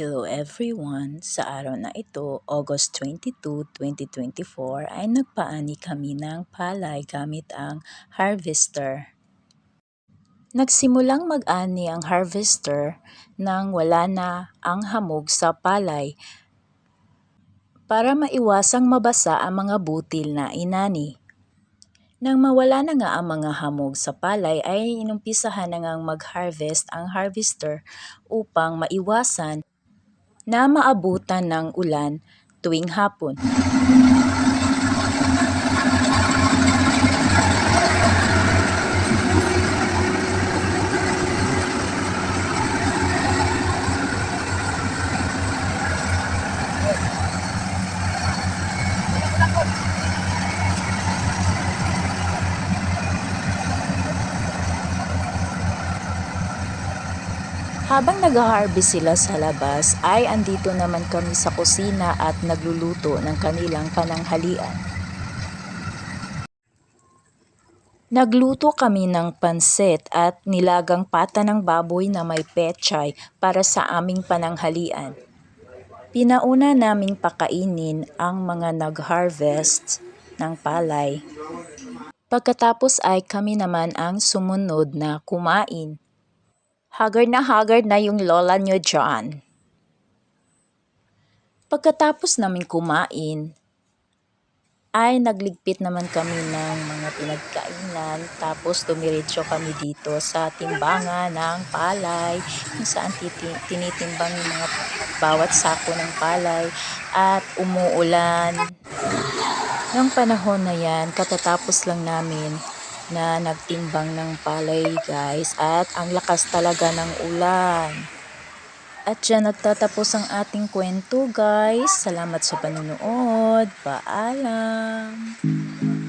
Hello everyone! Sa araw na ito, August 22, 2024 ay nagpaani kami ng palay gamit ang harvester. Nagsimulang mag-ani ang harvester nang wala na ang hamog sa palay para maiwasang mabasa ang mga butil na inani. Nang mawala na nga ang mga hamog sa palay ay inumpisahan na ngang mag-harvest ang harvester upang maiwasan na maabutan ng ulan tuwing hapon. Habang nag-harvest sila sa labas ay andito naman kami sa kusina at nagluluto ng kanilang pananghalian. Nagluto kami ng pansit at nilagang pata ng baboy na may pechay para sa aming pananghalian. Pinauna naming pakainin ang mga nag-harvest ng palay. Pagkatapos ay kami naman ang sumunod na kumain. Haggard na haggard na yung lola nyo dyan. Pagkatapos namin kumain, ay nagligpit naman kami ng mga pinagkainan tapos dumiretso kami dito sa timbangan ng palay kung saan tinitimbang yung mga bawat sako ng palay at umuulan. Nung panahon na yan, katatapos lang namin na nagtimbang ng palay guys at ang lakas talaga ng ulan. At dyan nagtatapos ang ating kwento guys. Salamat sa panonood. Paalam!